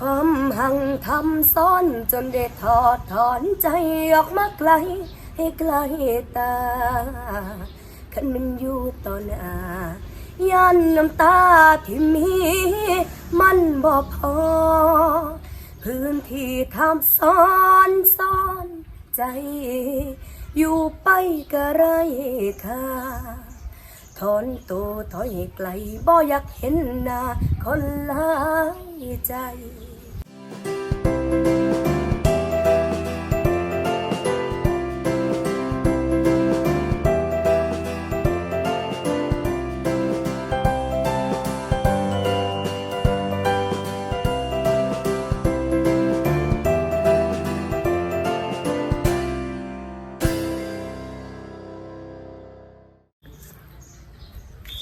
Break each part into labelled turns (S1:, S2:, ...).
S1: ความหังทำซ้อนจนได้ถอดถอนใจออกมาไกล ให้ไกลตาคันมันอยู่ต่อหน้ายันน้ำตาที่มี มันบ่พอ พื้นที่ทำซ้อนซ้อนใจ อยู่ไปก็ไรค่าถอนตัวถอยไกลบ่อยากเห็นหน้าคนหลายใจ
S2: ส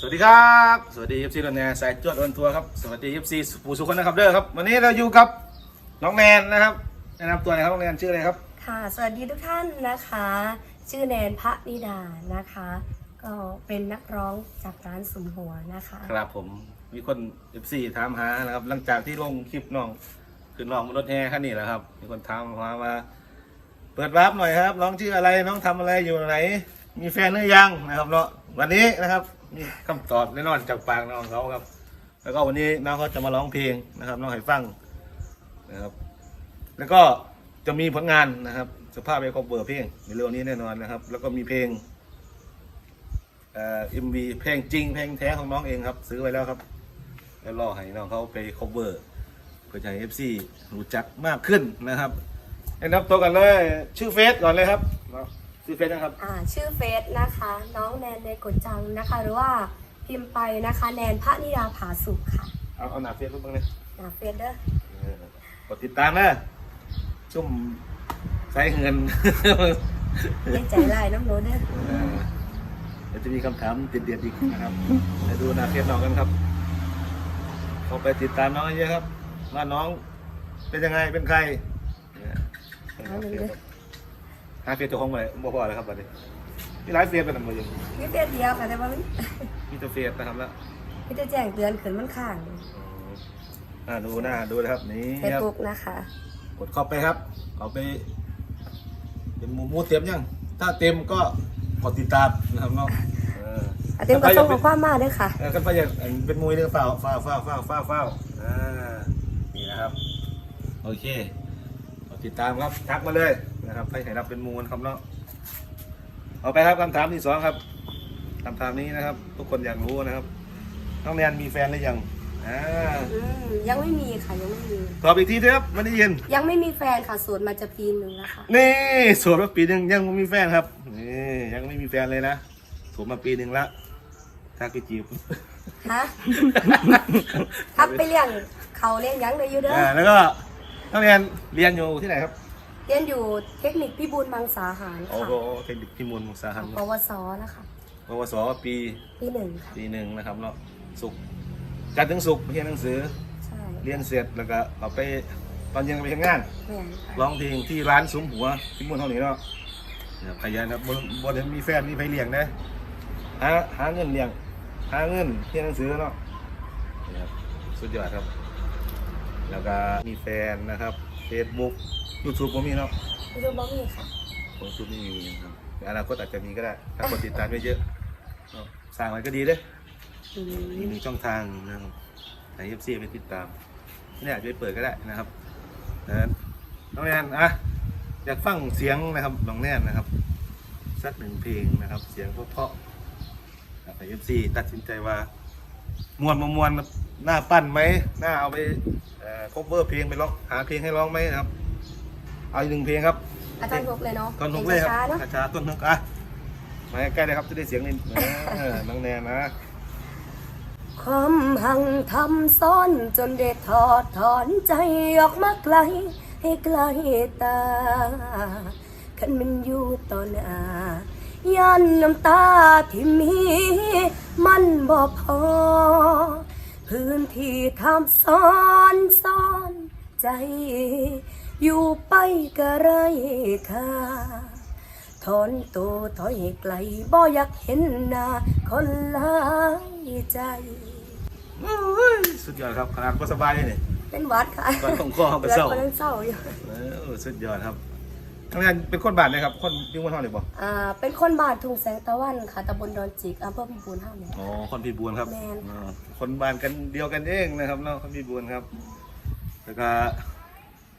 S2: วัสดีครับ สวัสดี FC รถแนนสายจวดออนทัวร์ครับ สวัสดี FC ผู้สุขคนนะครับเด้อครับ วันนี้เราอยู่กับ น้องแนนนะครับแนะนำตัวหน่อยครับน้องแนนชื่ออะไรครับ
S1: ค่ะ สวัสดีทุกท่านนะคะ ชื่อแนนพระนิดานะคะ ก็เป็นนักร้องจากร้านสุมหัวนะคะ
S2: ครับผมมีคน FC ถามหานะครับ หลังจากที่ลงคลิปน้องคือน้องบนรถแห่คันนี้แหละครับ มีคนถามมาว่าเปิดวาร์ปหน่อยครับ น้องชื่ออะไรน้องทำอะไรอยู่ไหน มีแฟนหรือยังนะครับเนาะวันนี้นะครับมีคำตอบแน่นอนจากปากน้องเขาครับ แล้วก็วันนี้น้องเขาจะมาร้องเพลงนะครับ น้องให้ฟังนะครับ แล้วก็จะมีผลงานนะครับสภาพไปคอเบอร์เพลงในเรื่องนี้แน่นอนนะครับ แล้วก็มีเพลงเอ่อ็มวีเพลงจริงเพลงแท้ของน้องเองครับ ซื้อไว้แล้วครับ แล้วรอให้น้องเขาไปคอเบอร์เพื่อจะให้เอฟซีรู้จักมากขึ้นนะครับแนะนำตัวกันเลยชื่อเฟซก่อนเลยครับเนาะชื่อเฟซนะครับ
S1: อ่าชื่อเฟซนะคะ น้องแนนในกดจังนะคะ หรือว่าพิมพ์ไปนะคะ แนนพระนิดาผาสุขค่ะ
S2: เอาเอาหน้าเฟซรูปบ้างเลย
S1: หนาเฟซเด้อ
S2: เออกดติดตามนะ ชุ่มใช้เงิน
S1: เล่นใจไล่น้ำโน้ตเด้อ
S2: เออเดี๋ยวจะมีคำถามเด็ดๆอีกนะครับไปดูหน้าเฟซน้องกันครับเข้าไปติดตามน้องเยอะครับว่าน้องเป็นยังไงเป็นใครเนี่ยหาเฟซเจ้าของไปบ่พอเลยครับบัดนี้มีหลายเฟซเป็นอันหมดยัง
S1: มีเฟซเดียวค่ะแต่ว่ามัน
S2: มีแต่เฟซนะครับแล้ว
S1: มีแต่แจ้งเตือนขึ้นมันข้าง
S2: อ่าดูหน้าดูนะครับนี่
S1: เฟซ
S2: ครับ
S1: บุ๊กนะคะ
S2: ก ดเข้าไปครับเอาไป เป็นหมูหมูเต็มยัง ถ้าเต็มก็กดติดตามนะครับเนาะเออ
S1: อาเต็มก็ส่งข้อความมาด้วยค่ะ
S2: เออกันไปอย่างเป็นมวยเรื่องเฝ้าเฝ้าเฝ้าเฝ้าเฝ้าเฝ้าอ่านี่นะครับ โอเคกดติดตามครับทักมาเลยนะครับให้ใครรับเป็นมูลครับเนาะเอาไปครับคำถามที่สองครับคำถามนี้นะครับ ทุกคนอยากรู้นะครับน้องแนนมีแฟนหรือยัง อ่า
S1: อืมยังไม่มีค่ะยังไม่มี
S2: ตอบอีกทีเถอะครับไม่ได้ยิน
S1: ยังไม่มีแฟนค่ะโสดมาจะปีหนึ่งแล้วค่ะ
S2: นี่โสดมาปีหนึ่งยังไม่มีแฟนครับนี่ยังไม่มีแฟนเลยนะโสดมาปีหนึ่งละทักไปจีบ
S1: ฮะทักไปเลี้ยงเขาเลี้ยงหยังเลยอยู่เด้อ
S2: อ่าแล้วก็นักเรียนเรียนอยู่ที่ไหนครับ
S1: เรียนอยู่เทคนิคพิบูลมังสาหาร
S2: โอ้
S1: ค่ะ
S2: โหเทคนิคพิมลมุกสาหาร
S1: ปวสนะคะ
S2: ปวสปี
S1: ปีหนึ่งค่ะ
S2: ปีหนึ่งนะครับเนาะสุกร์ จันทร์ถึงสุกร์เรียนหนังสือ
S1: ใช่
S2: เรียนเสร็จแล้วก็เอาไปตอนเย็นก็ไปทำงาน
S1: แม่นค่ะ
S2: ร้องเพลงที่ร้านซุ้มหัวพิมลเท่านี้เนาะเนี่ยขยันครับบนบนมีแฟนมีไฟเลี้ยงนะหาหาเงินเลี้ยงหาเงินเรียนหนังสือเนาะนี่ครับสุดยอดครับ แล้วก็มีแฟนนะครับ Facebook YouTube ก็มีเนาะ
S1: ไม่รู้บ้างมีค่ะ
S2: ผม YouTube ไม่มีนะครับอนาคตอาจจะมีก็ได้ ถ้าคนติดตามไม่เยอะเนาะสร้างไว้ก็ดีเด้
S1: อืม
S2: มีมีช่องทางนะครับใน FC ไปติดตามเนี่ยอาจจะไปเปิดก็ได้นะครับนะน้องแนนอะอยากฟังเสียงนะครับน้องแนนนะครับ สักหนึ่งเพลงนะครับ เสียงเพราะๆใน FC ตัดสินใจว่ามวนมามวนหน้าปั้นไหมหน้าเอาไปเอ่อ cover เพลงไปร้องหาเพลงให้ร้องไหมนะครับ เอาอีกหนึ่งเพลงครับ
S1: อาจารย์บอกเลยเนาะ
S2: ต้นนกเลยค
S1: ช้า
S2: รับ
S1: ๆเนาะ
S2: ช้าๆต้นนกอะมาใกล้ๆเลยครับจะได้เสียงนิดเออน้องแนนนะ
S1: ความหังทำซ้อนจนได้ถอดถอนใจออกมาไกล ให้ไกลตาคันมันอยู่ต่อหน้ายันน้ำตาที่มี มันบ่พอ พื้นที่ทำซ้อนซ้อนใจ อยู่ไปก็ไรค่า ถอนตัวถอยให้ไกลบ่อยากเห็นหน้าคนหลายใจ
S2: โอ้ยสุดยอดครับขนาดก็สบายเลยนี่
S1: เป็นหวัดค่ะ
S2: ตอนของคอก็
S1: แล้ว
S2: เศร้า
S1: ก็ยังเศร้าอยู่
S2: เออสุดยอดครับทำงานเป็นคนบ้านเลยครับ คนยิ่งวันเท่าไหร่บ่
S1: อ่า เป็นคนบ้านทุ่งแสงตะวันค่ะตำบลดอนจิกอำเภอพิบูลห้าเนี่ย
S2: อ๋อ คนพี่บูนครับ
S1: แม่น
S2: อ๋อคนบ้านกันเดียวกันเองนะครับเนาะคนพี่บูนครับ แล้วก็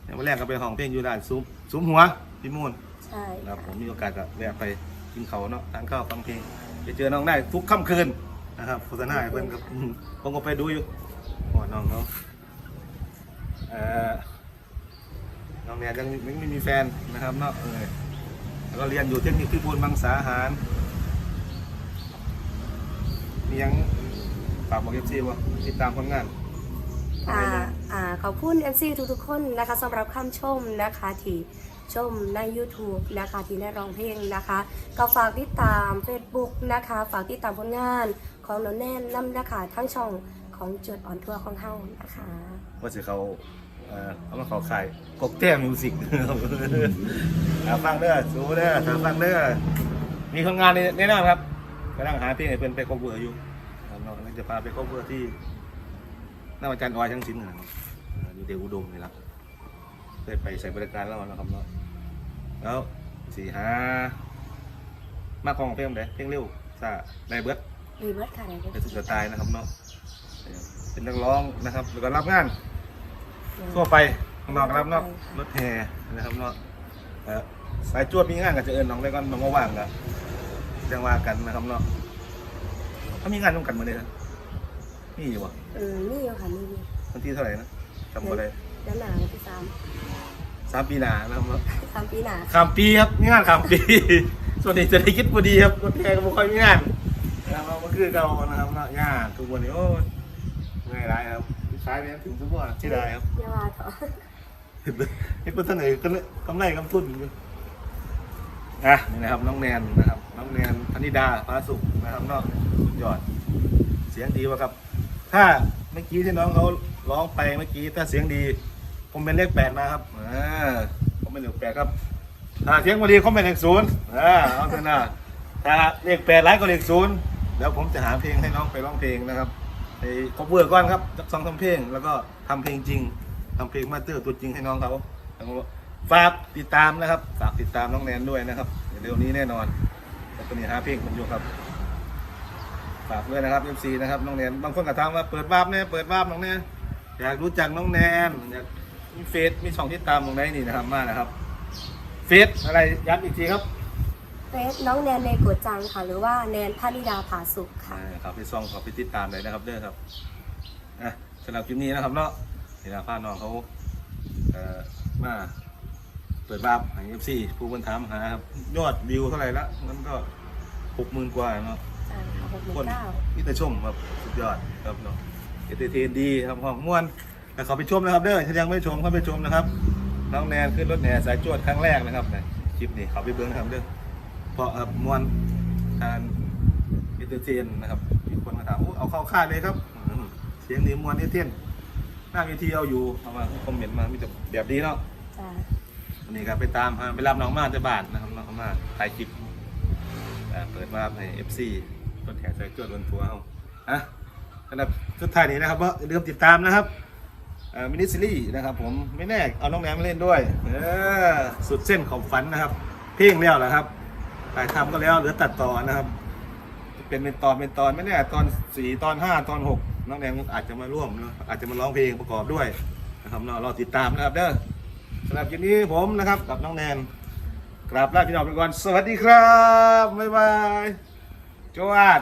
S2: อย่างวันแรกก็ไปห้องเพลงอยู่ด้านซุ้มซุ้มหัว พี่มูน
S1: ใช่
S2: นะครับผมมีโอกาสก็แวะไปกินเขาวเนาะทานข้าวฟังเพลงไปเจอน้องได้ทุกค่ำคืนนะครับโฆษณาให้เพื่อนครับอืมผมก็ไปดูอยู่หัวน้องเขาเอ่อน้องเนี่ยยังยังไม่มีแฟนนะครับเนาะเออแล้วก็เรียนอยู่เทคนิคพิบูลมังสาหารมียังฝากบอกเอฟซีว่าติดตามผลงาน
S1: อ่าอ่าขอบคุณ MC ทุกๆคนนะคะสำหรับคำชมนะคะที่ ชมใน YouTube นะคะที่ได้ร้องเพลงนะคะ ก็ฝากติดตาม Facebook นะคะ ฝากติดตามผลงานของน้องแน่นน้ำนะคะทั้งช่องของจุดอ่อนทัวร์ของเฮานะคะ
S2: ว่าจะเขาเอ่อเอามาขอขายกกแต้มมิวสิกหาฟังเด้อสู้เด้อหาฟังเด้อมีคนงานแน่นอนครับกำลังหาเพลงให้เพิ่นไปคบเวอร์อยู่ครับน้องกำลังจะพาไปคบเวอร์ที่หน้าอาจารย์ออยทั้งชิ้นนะครับเอ่ออยู่เดวอุดมนี่ละ เคยไปใส่บริการแล้วนะครับเนาะแล้วสี่หามาของเพลงไหนเพลงเร็วซาในเบิร์ด
S1: รีเวิร์ดค่ะ
S2: เป็นสุดสไตล์นะครับเนาะเป็นนักร้องนะครับแล้วก็รับงาน ทั่วไปข้างนอกรับเนาะรถแห่นะครับเนาะเอ่อสายจวดมีงานกับจะเอิญน้องได้ก่อนน้องมาว่างกันจังว่ากันนะครับเนาะเขามีงานร่วมกันมาเลยนะมีอยู่วะ
S1: เออนี่อยู่ค่ะนี่นี่
S2: วันที่เท่าไหร่นะจำไม่ได้
S1: ด้านหน้าวันที่สาม
S2: สามปีหนานะครับเนาะ
S1: สามปีหน้า
S2: ข้ามปีครับมีงานข้ามปี ส่วนนี้จะได้คิดพอดีครับรถแห่ก็ไม่ค่อยมีงานนะครับเราก็คือเก่านะครับเนาะงานทุกวันนี้โอ้ยง่ายไรครับใช้ไปถึงทุกวันที่ได้ครับ
S1: อย่าว่าเถอะ
S2: เห็นไหมเห็นคนเสนอกันเลยกำไรกำทุนอยู่อะนี่นะครับน้องแนนนะครับ น้องแนนธนิดาพาสุขนะครับเนาะสุดยอด เสียงดีวะครับ ถ้าเมื่อกี้ที่น้องเขาร้องไปเมื่อกี้ถ้าเสียงดี ผมเป็นเลขแปดมาครับอ่าผมเป็นเลขแปดครับถ้าเสียงมาดีเขาเป็นเลขศูนย์อ่าเอาเถอะนะถ้าเลขแปดไลค์ก็เลขศูนย์แล้วผมจะหาเพลงให้น้องไปร้องเพลงนะครับไปคบเวอร์ก่อนครับสักสองทำเพลง แล้วก็ทำเพลงจริงทำเพลงมาสเตอร์ตัวจริงให้น้องเขาฝากติดตามนะครับฝากติดตามน้องแนนด้วยนะครับเร็วนี้แน่นอนแล้วก็มีหาเพลงผมอยู่ครับฝากด้วยนะครับ MC นะครับน้องแนนบางคนก็ถามว่าเปิดวาร์ปเนี่ยเปิดวาร์ปน้องแนนอยากรู้จักน้องแนนอยาก มีเฟซมีช่องที่ตามตรงไหนนี่นะครับมานะครับ เฟซอะไรย้ำอีกทีครับ
S1: เฟซน้องแนนเนโกะจังค่ะ หรือว่าแนนพานิดาผาสุขค่ะ
S2: อ่าครับพี่ซองขอไปติดตามเลยนะครับเด้อครับอะสำหรับคลิปนี้นะครับเนาะเห็นพาน้องเขาเอ่อมาเปิดวาร์ปให้ FC ผู้คนถามหาครับยอดวิวเท่าไหร่ละมันก็หกหมื่นกว่าเนาะ
S1: ใช่ค่ะหกหมื่
S2: คน
S1: นเก้า
S2: นี่แต่ชมครับสุดยอดครับเนาะเอเตเทนดีครับห้องม่วน แต่ขอไปชมนะครับเด้อถ้ายังไม่ชมเข้าไปชมนะครับ น้องแนนขึ้นรถแห่สายจวดครั้งแรกนะครับในคลิปนี้ขอไปเบิ้งนะครับเด้อเพราะครับม่วนการเอเตเทนนะครับมีคนมาถามอู้เอาเข้าค่ายเลยครับอืมเสียงนี้ม่วนเอเทนหน้าเวทีเอาอยู่เอามาคอมเมนต์มามีแต่แบบดีเนาะ
S1: จ้า
S2: วันนี้ครับไปตามหาไปรับน้องมาจากบ้านนะครับน้องมาถ่ายคลิปอ่าเปิดวาร์ปให้ FC รถแห่สายจวดบนทัวร์เอาอะสำหรับสุดท้ายนี้นะครับว่าอย่าลืมติดตามนะครับ มินิซีรีส์นะครับผมไม่แน่เอาน้องแหนมมาเล่นด้วยเออสุดเส้นของฝันนะครับ เพลงแล้วแหละครับ ถ่ายทำก็แล้วเหลือตัดต่อนะครับ เป็นเป็นตอนเป็นตอนไม่แน่ตอนสี่ตอนห้าตอนหกน้องแหนมอาจจะมาร่วมเนะอาจจะมาร้องเพลงประกอบด้วยนะครับเนาะรอติดตามนะครับเด้อสำหรับคลิปนี้ผมนะครับกับน้องแนนกราบลาพี่น้องไปก่อนสวัสดีครับบ๊ายบายจวด